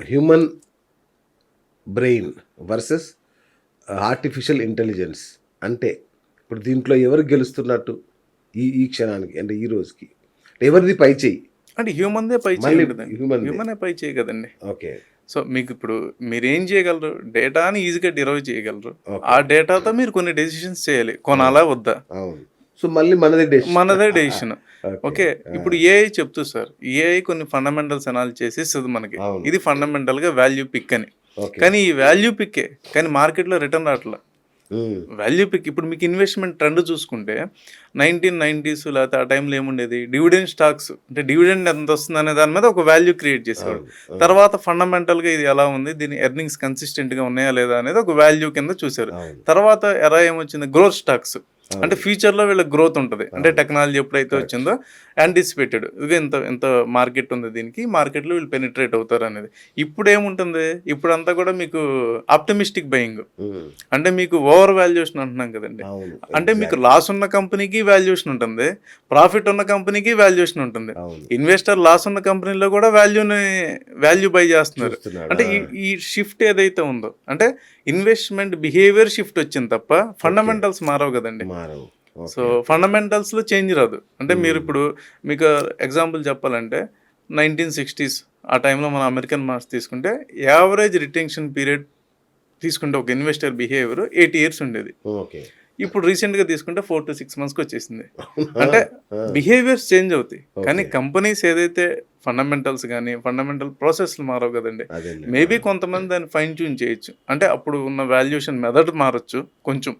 Human brain versus artificial intelligence అంటే ఇప్పుడు దీంట్లో ఎవరు గెలుస్తున్నట్టు ఈ ఈ క్షణానికి అంటే ఈ రోజుకి? ఎవరిది పై చేయి అంటే హ్యూమన్దే పై చేయి దే. హ్యూమనే పై చేయి కదండి ఓకే. సో మీకు ఇప్పుడు మీరు ఏం చేయగలరు డేటాని ఈజీగా డిరైవ్ చేయగలరు. ఆ డేటాతో మీరు కొన్ని డెసిషన్స్ చేయాలి. కొనాలా వద్దా? సో మళ్ళీ మనదే డెసిషన్ మనదే డెసిషన్. ఓకే ఇప్పుడు ఏఐ చెప్తూ సార్ ఏఐ కొన్ని ఫండమెంటల్స్ అనాలిసిస్ చేసి ఇస్తుంది మనకి. ఇది ఫండమెంటల్గా వాల్యూ పిక్ అని. కానీ ఈ వాల్యూ పిక్కే కానీ మార్కెట్లో రిటర్న్ రావట్లా. వాల్యూ పిక్ ఇప్పుడు మీకు ఇన్వెస్ట్మెంట్ ట్రెండ్ చూసుకుంటే నైన్టీన్ నైన్టీస్ లేకపోతే ఆ టైంలో ఏముండేది? డివిడెండ్ స్టాక్స్ అంటే డివిడెండ్ ఎంత వస్తుంది అనే దాని మీద ఒక వాల్యూ క్రియేట్ చేసేవాడు. తర్వాత fundamental గా ఇది ఎలా ఉంది? దీని ఎర్నింగ్స్గా ఉన్నాయా లేదా అనేది ఒక వాల్యూ కింద చూశారు తర్వాత ఎరా ఏమొచ్చింది? గ్రోత్ స్టాక్స్ అంటే future లో వీళ్ళకి గ్రోత్ ఉంటుంది. అంటే టెక్నాలజీ ఎప్పుడైతే వచ్చిందో యాంటిసిపేటెడ్ ఇదిగో ఇంత ఇంత మార్కెట్ ఉంది దీనికి మార్కెట్లో వీళ్ళు పెనిట్రేట్ అవుతారు అనేది. ఇప్పుడు ఏముంటుంది? ఇప్పుడు అంతా కూడా మీకు ఆప్టమిస్టిక్ బయింగ్. అంటే మీకు ఓవర్ వాల్యుయేషన్ అంటున్నాం కదండి. అంటే మీకు లాస్ ఉన్న కంపెనీకి వాల్యుయేషన్ ఉంటుంది. ప్రాఫిట్ ఉన్న కంపెనీకి వాల్యుయేషన్ ఉంటుంది. ఇన్వెస్టర్ లాస్ ఉన్న కంపెనీలో కూడా వాల్యూని వాల్యూ బై చేస్తున్నారు. అంటే ఈ ఈ షిఫ్ట్ ఏదైతే ఉందో అంటే ఇన్వెస్ట్మెంట్ బిహేవియర్ షిఫ్ట్ వచ్చింది తప్ప ఫండమెంటల్స్ మారవు కదండి. మారవు. సో ఫండమెంటల్స్లో చేంజ్ రాదు. అంటే మీరు ఇప్పుడు మీకు ఎగ్జాంపుల్ చెప్పాలంటే నైన్టీన్ సిక్స్టీస్ ఆ టైంలో మన అమెరికన్ మార్క్స్ తీసుకుంటే యావరేజ్ రిటెన్షన్ పీరియడ్ తీసుకుంటే ఒక ఇన్వెస్టర్ బిహేవియర్ ఎయిట్ ఇయర్స్ ఉండేది. ఓకే. ఇప్పుడు రీసెంట్గా తీసుకుంటే ఫోర్ టు సిక్స్ మంత్స్కి వచ్చేసింది. అంటే బిహేవియర్స్ చేంజ్ అవుతాయి. కానీ కంపెనీస్ ఏదైతే ఫండమెంటల్స్ కానీ ఫండమెంటల్ ప్రాసెస్లు మారవు కదండి మేబీ కొంతమంది దాన్ని ఫైన్ ట్యూన్ చేయొచ్చు. అంటే అప్పుడు ఉన్న వాల్యుయేషన్ మెథడ్ మారచ్చు కొంచెం.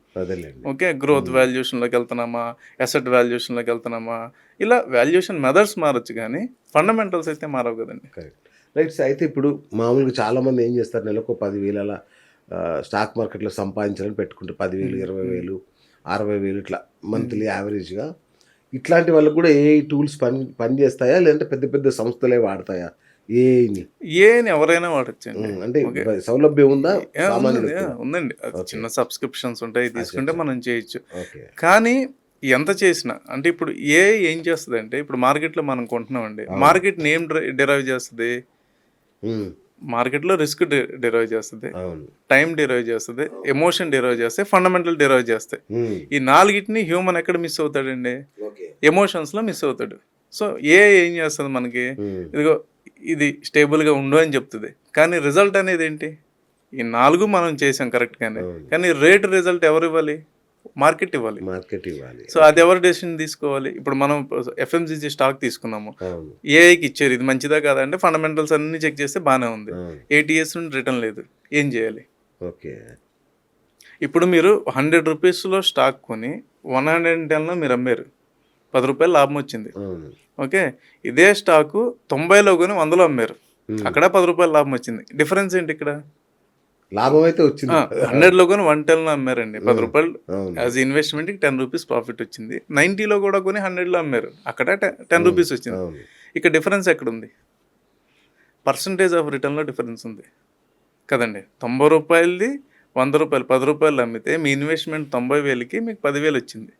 ఓకే గ్రోత్ వాల్యుయేషన్లోకి వెళ్తున్నామా? అసెట్ వాల్యుయేషన్లోకి వెళ్తున్నామా? ఇలా వాల్యుయేషన్ మెథడ్స్ మారచ్చు కానీ ఫండమెంటల్స్ అయితే మారవు కదండి. కరెక్ట్ రైట్ అయితే ఇప్పుడు మామూలుగా చాలా మంది ఏం చేస్తారు? నెలకు పదివేలు స్టాక్ మార్కెట్లో సంపాదించాలని పెట్టుకుంటారు పదివేలు ఇరవై వేలు అరవై వేలు ఇట్లా మంత్లీ యావరేజ్గా ఇట్లాంటి వాళ్ళకి కూడా ఏ టూల్స్ పని పని చేస్తాయా? లేదంటే పెద్ద పెద్ద సంస్థలే వాడతాయా? ఏని ఏని ఎవరైనా వాడచ్చండి. అంటే సౌలభ్యం ఉందా? ఉందండి. చిన్న సబ్స్క్రిప్షన్స్ ఉంటాయి తీసుకుంటే మనం చేయొచ్చు. కానీ ఎంత చేసినా అంటే ఇప్పుడు ఏ ఏం చేస్తుంది అంటే ఇప్పుడు మార్కెట్లో మనం కొంటున్నామండి. మార్కెట్ ఏం డిరైవ్ చేస్తుంది. మార్కెట్లో రిస్క్ డిరైవ్ చేస్తుంది. టైం డిరైవ్ చేస్తుంది ఎమోషన్ డిరైవ్ చేస్తే ఫండమెంటల్ డిరైవ్ చేస్తాయి ఈ నాలుగిటిని హ్యూమన్ ఎక్కడ మిస్ అవుతాడండి? ఎమోషన్స్లో మిస్ అవుతాడు. సో ఏ ఏం చేస్తుంది మనకి? ఇదిగో ఇది స్టేబుల్గా ఉండు అని చెప్తుంది. కానీ రిజల్ట్ అనేది ఏంటి? ఈ నాలుగు మనం చేసాం కరెక్ట్గానే. కానీ రేట్ రిజల్ట్ ఎవరు ఇవ్వాలి మార్కెట్ ఇవ్వాలి. మార్కెట్ ఇవ్వాలి. సో అది ఎవరు డెసిషన్ తీసుకోవాలి? ఇప్పుడు మనం ఎఫ్ఎంసీజీ స్టాక్ తీసుకున్నాము. ఏఐకి ఇచ్చారు ఇది మంచిదా కాదా అంటే ఫండమెంటల్స్ అన్ని చెక్ చేస్తే బాగానే ఉంది. ఏటీఎస్ నుండి రిటర్న్ లేదు. ఏం చేయాలి? ఓకే. ఇప్పుడు మీరు హండ్రెడ్ రూపీస్లో స్టాక్ కొని వన్ హండ్రెడ్ అండ్ టెన్లో మీరు అమ్మారు. పది రూపాయలు లాభం వచ్చింది. ఓకే? ఇదే స్టాకు తొంభైలో కొని వందలో అమ్మారు. అక్కడ పది రూపాయలు లాభం వచ్చింది. డిఫరెన్స్ ఏంటి ఇక్కడ? లాభం అయితే వచ్చింది హండ్రెడ్లో కొని వన్ టెన్లో అమ్మారండి. పది రూపాయలు యాజ్ ఇన్వెస్ట్మెంట్కి టెన్ రూపీస్ ప్రాఫిట్ వచ్చింది. నైంటీలో కూడా కొని హండ్రెడ్లో అమ్మారు. అక్కడ టెన్ రూపీస్ వచ్చింది. ఇక్కడ డిఫరెన్స్ ఎక్కడ ఉంది పర్సంటేజ్ ఆఫ్ రిటర్న్లో డిఫరెన్స్ ఉంది. కదండి. తొంభై రూపాయలది వంద రూపాయలు పది రూపాయలు అమ్మితే మీ ఇన్వెస్ట్మెంట్ తొంభై వేలకి మీకు పదివేలు వచ్చింది.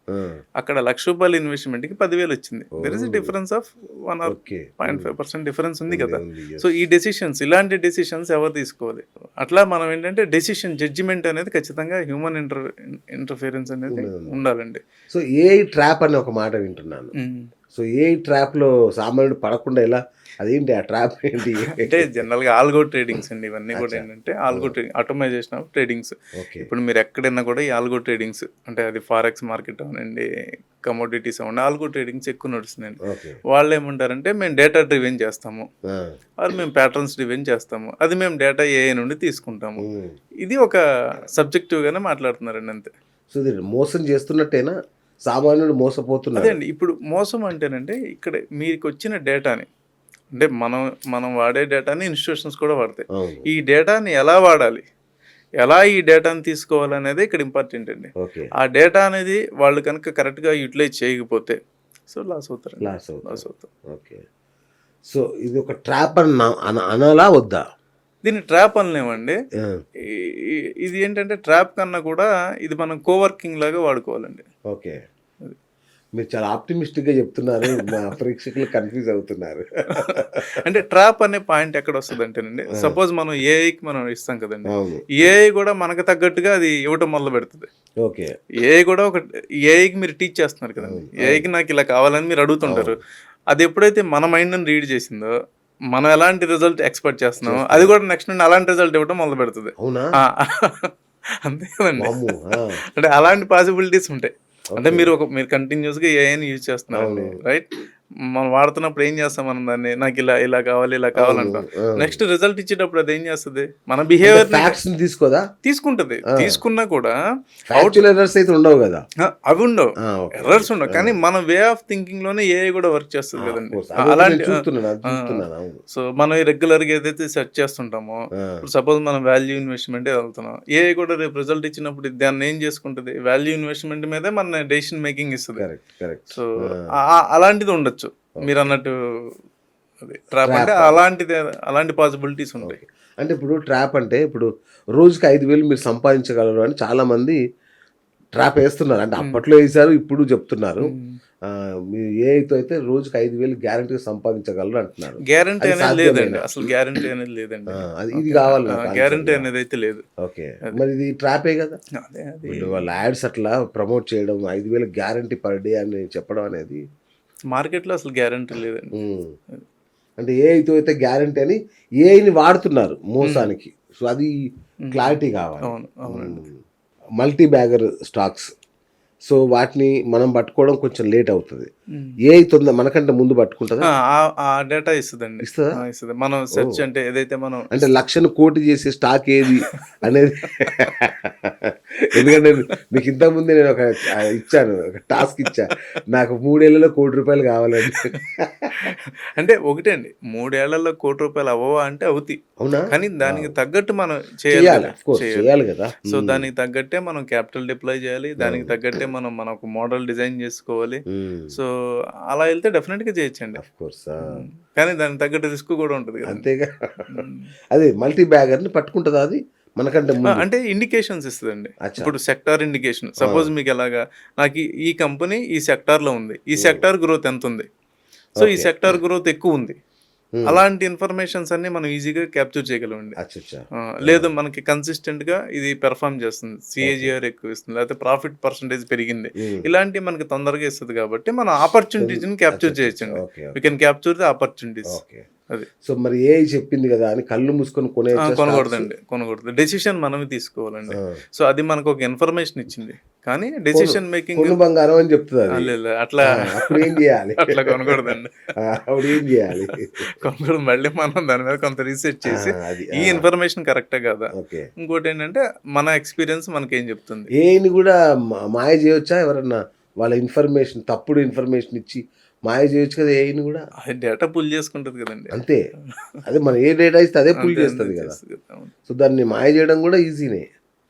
అక్కడ లక్ష రూపాయల ఇన్వెస్ట్మెంట్కి పదివేలు వచ్చింది. There is difference of one or point five percent difference ఉంది కదా. సో ఈ డెసిషన్స్ ఇలాంటి డెసిషన్స్ ఎవరు తీసుకోవాలి? అట్లా మనం ఏంటంటే డెసిషన్ జడ్జిమెంట్ అనేది ఖచ్చితంగా హ్యూమన్ ఇంటర్ ఇంటర్ఫిరెన్స్ అనేది ఉండాలండి. సో ఏ ట్రాప్ అని ఒక మాట వింటున్నాను. సో ఏ ట్రాప్లో సామాన్యుడు పడకుండా ఎలా అదేంటి ఆ ట్రాప్ ఏంటి? అంటే జనరల్గా ఆల్గో ట్రేడింగ్స్ అండి ఇవన్నీ కూడా ఏంటంటే algo trading automisation of tradings ఇప్పుడు మీరు ఎక్కడైనా కూడా ఈ ఆల్గో ట్రేడింగ్స్ అంటే అది ఫారెక్స్ మార్కెట్ అవనండి కమోడిటీస్ అవ్వండి ఆల్గో ట్రేడింగ్స్ ఎక్కువ నడుస్తున్నాయండి. వాళ్ళు ఏమంటారంటే మేము డేటా డ్రివెన్ చేస్తాము. అది మేము ప్యాటర్న్స్ డ్రివెన్ చేస్తాము. అది మేము డేటా ఏఐ నుండి తీసుకుంటాము. ఇది ఒక సబ్జెక్టివ్ గానే మాట్లాడుతున్నారండి అంతే. సో మోసం చేస్తున్నట్టేనా? సామాన్యుడు మోసపోతున్నాడు అదే అండి ఇప్పుడు మోసం అంటేనంటే ఇక్కడ మీకు వచ్చిన డేటాని అంటే మనం మనం వాడే డేటాని ఇన్స్టిట్యూషన్స్ కూడా వాడతాయి. ఈ డేటాని ఎలా వాడాలి? ఎలా ఈ డేటాని తీసుకోవాలనేది ఇక్కడ ఇంపార్టెంట్ అండి. ఆ డేటా అనేది వాళ్ళు కనుక కరెక్ట్గా యూటిలైజ్ చేయకపోతే సో లాస్ అవుతారు లాస్ లాస్ అవుతారు. ఓకే. సో ఇది ఒక ట్రాప్ అని అనాలా వద్దా? దీన్ని ట్రాప్ అనలేమండి. ఇది ఏంటంటే ట్రాప్ కన్నా కూడా ఇది మనం కోవర్కింగ్ లాగా వాడుకోవాలండి. ఓకే. మీరు చాలా ఆప్టిమిస్టిక్గా చెప్తున్నారు. మా ప్రేక్షకులు కన్ఫ్యూజ్ అవుతున్నారు. అంటే ట్రాప్ అనే పాయింట్ ఎక్కడ వస్తుంది అంటేనండి సపోజ్ మనం ఏఐకి మనం ఇస్తాం కదండి. ఏఐ కూడా మనకు తగ్గట్టుగా అది ఇవ్వటం మొదలు పెడుతుంది. ఓకే. ఏఐ కూడా ఒక ఏఐకి మీరు టీచ్ చేస్తున్నారు కదండి. ఏఐకి నాకు ఇలా కావాలని మీరు అడుగుతుంటారు. అది ఎప్పుడైతే మన మైండ్ని రీడ్ చేసిందో మనం ఎలాంటి రిజల్ట్ ఎక్స్పెక్ట్ చేస్తున్నామో అది కూడా నెక్స్ట్ నుండి అలాంటి రిజల్ట్ ఇవ్వడం మొదలు పెడుతుంది. అంతే కదండి. అంటే అలాంటి పాసిబిలిటీస్ ఉంటాయి. అంటే మీరు ఒక మీరు కంటిన్యూస్గా ఏఐని యూజ్ చేస్తున్నారు. రైట్ మనం వాడుతున్నప్పుడు ఏం చేస్తాం మనం దాన్ని? నాకు ఇలా ఇలా కావాలి ఇలా కావాలంటాం. నెక్స్ట్ రిజల్ట్ ఇచ్చేటప్పుడు అది ఏం చేస్తుంది? మన బిహేవియర్ ఫ్యాక్ట్స్ తీసుకోదా? తీసుకుంటది. తీసుకున్నా కూడా ఫ్యాక్చువల్ ఎర్రర్స్ అయితే ఉండవు కదా? అవి ఉండవు. ఎర్రర్స్ ఉండవు. కానీ మన వే ఆఫ్ థింకింగ్లోనే ఏఐ కూడా వర్క్ చేస్తుంది కదండి. అలాంటి సో మనం రెగ్యులర్గా ఏదైతే సెర్చ్ చేస్తుంటామో సపోజ్ మనం వాల్యూ ఇన్వెస్ట్మెంట్ వెళ్తున్నాం. ఏఐ కూడా రేపు రిజల్ట్ ఇచ్చినప్పుడు దాన్ని ఏం చేసుకుంటుంది? వాల్యూ ఇన్వెస్ట్మెంట్ మీదే మన డెసిషన్ మేకింగ్ ఇస్తుంది. సో అలాంటిది ఉండొచ్చు మీరు అన్నట్టు అది ట్రాప్ అంటే అలాంటిది అలాంటి పాసిబిలిటీస్ ఉంటాయి. అంటే ఇప్పుడు ట్రాప్ అంటే ఇప్పుడు రోజుకి ఐదు వేలు మీరు సంపాదించగలరు అని చాలా మంది ట్రాప్ వేస్తున్నారు. అంటే అప్పట్లో వేసారు ఇప్పుడు చెప్తున్నారు. ఆ, మీరు ఏ అయితే రోజుకి ఐదు వేలు గ్యారంటీగా సంపాదించగలరు అంటున్నారు. గ్యారంటీ అనేది? లేదండి. అసలు గ్యారంటీ అనేది లేదండి. అది ఇది కావాలి గ్యారంటీ. అనేది అయితే లేదు. ఓకే మరి ఇది ట్రాపే కదా? వాళ్ళ యాడ్స్ అట్లా ప్రమోట్ చేయడం ఐదు వేలు గ్యారంటీ పర్ డే అని చెప్పడం అనేది మార్కెట్లో అసలు గ్యారంటీ లేదండి. అంటే ఏ అయితే అయితే గ్యారంటీ అని ఏఐని వాడుతున్నారు మోసానికి. సో అది క్లారిటీ కావాలి. Multi bagger stocks. సో వాటిని మనం పట్టుకోవడం కొంచెం లేట్ అవుతుంది. ఏ తొందర మనకంటే ముందు పట్టుకుంటుందా? డేటా ఇస్తుందండి. ఇస్తుందా? ఇస్తుంది. మనం సెర్చ్ అంటే ఏదైతే మనం అంటే లక్షను కోటి చేసే స్టాక్ ఏది అనేది ఎందుకంటే మీకు ఇంతకు ముందే నేను ఒక ఇచ్చాను ఒక టాస్క్ ఇచ్చా. నాకు మూడేళ్ళలో కోటి రూపాయలు కావాలండి అంటే ఒకటే అండి మూడేళ్ళలో కోటి రూపాయలు అవ్వవా అంటే అవుతాయి. అవునా? కానీ దానికి తగ్గట్టు మనం చేయాలి చేయాలి కదా, సో దానికి తగ్గట్టే మనం క్యాపిటల్ డిప్లాయ్ చేయాలి దానికి తగ్గట్టే మనం మన ఒక మోడల్ డిజైన్ చేసుకోవాలి. సో అలా వెళ్తే డెఫినెట్గా చేయొచ్చండి. కానీ దానికి తగ్గట్టు రిస్క్ కూడా ఉంటుంది అంతేగా. అదే మల్టీ బ్యాగర్ని పట్టుకుంటుందా అది? మనకంటే అంటే ఇండికేషన్స్ ఇస్తుందండి. ఇప్పుడు సెక్టార్ ఇండికేషన్ సపోజ్ మీకు ఎలాగా నాకు ఈ- కంపెనీ ఈ సెక్టార్లో ఉంది. ఈ సెక్టార్ గ్రోత్ ఎంత ఉంది? సో ఈ సెక్టార్ గ్రోత్ ఎక్కువ ఉంది. అలాంటి ఇన్ఫర్మేషన్స్ అన్ని మనం ఈజీగా క్యాప్చర్ చేయగలమండి. లేదు మనకి కన్సిస్టెంట్గా ఇది పెర్ఫామ్ చేస్తుంది. సిఏజిఆర్ ఎక్కువ ఇస్తుంది. లేకపోతే ప్రాఫిట్ పర్సంటేజ్ పెరిగింది. ఇలాంటి మనకి తొందరగా ఇస్తుంది కాబట్టి మన ఆపర్చునిటీస్ని క్యాప్చర్ చేయొచ్చండి. We can capture the opportunities so మరి ఏ చెప్పింది కదా అని కళ్ళు మూసుకొని కొనే కొనకూడదండి కొనకూడదు. డెసిషన్ మనమే తీసుకోవాలండి. సో అది మనకు ఒక ఇన్ఫర్మేషన్ ఇచ్చింది. కానీ డెసిషన్ మేకింగ్ బంగారం అని చెప్తుంది అట్లా అప్పుడు ఏం చేయాలి? అట్లా కొనకూడదండి. అప్పుడు ఏం చేయాలి? కొనకూడదు మళ్ళీ మనం దాని మీద కొంత రీసెర్చ్ చేసి ఈ ఇన్ఫర్మేషన్ కరెక్టే కదా? ఇంకోటి ఏంటంటే మన ఎక్స్పీరియన్స్ మనకేం చెప్తుంది? ఏని కూడా మాయ చేయొచ్చా? ఎవరన్నా వాళ్ళ ఇన్ఫర్మేషన్ తప్పుడు ఇన్ఫర్మేషన్ ఇచ్చి మాయ చేయొచ్చు కదా ఏని కూడా? అది డేటా పుల్ చేసుకుంటది కదండి. అంతే. అదే మన ఏ డేటా ఇస్తే అదే పుల్ చేస్తుంది కదా. సో దాన్ని మాయ చేయడం కూడా ఈజీనే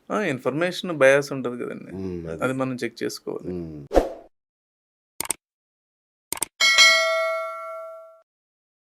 ఆ, ఇన్ఫర్మేషన్ బయాస్ ఉంటది కదండి. అది. మనం చెక్ చేసుకోవాలి.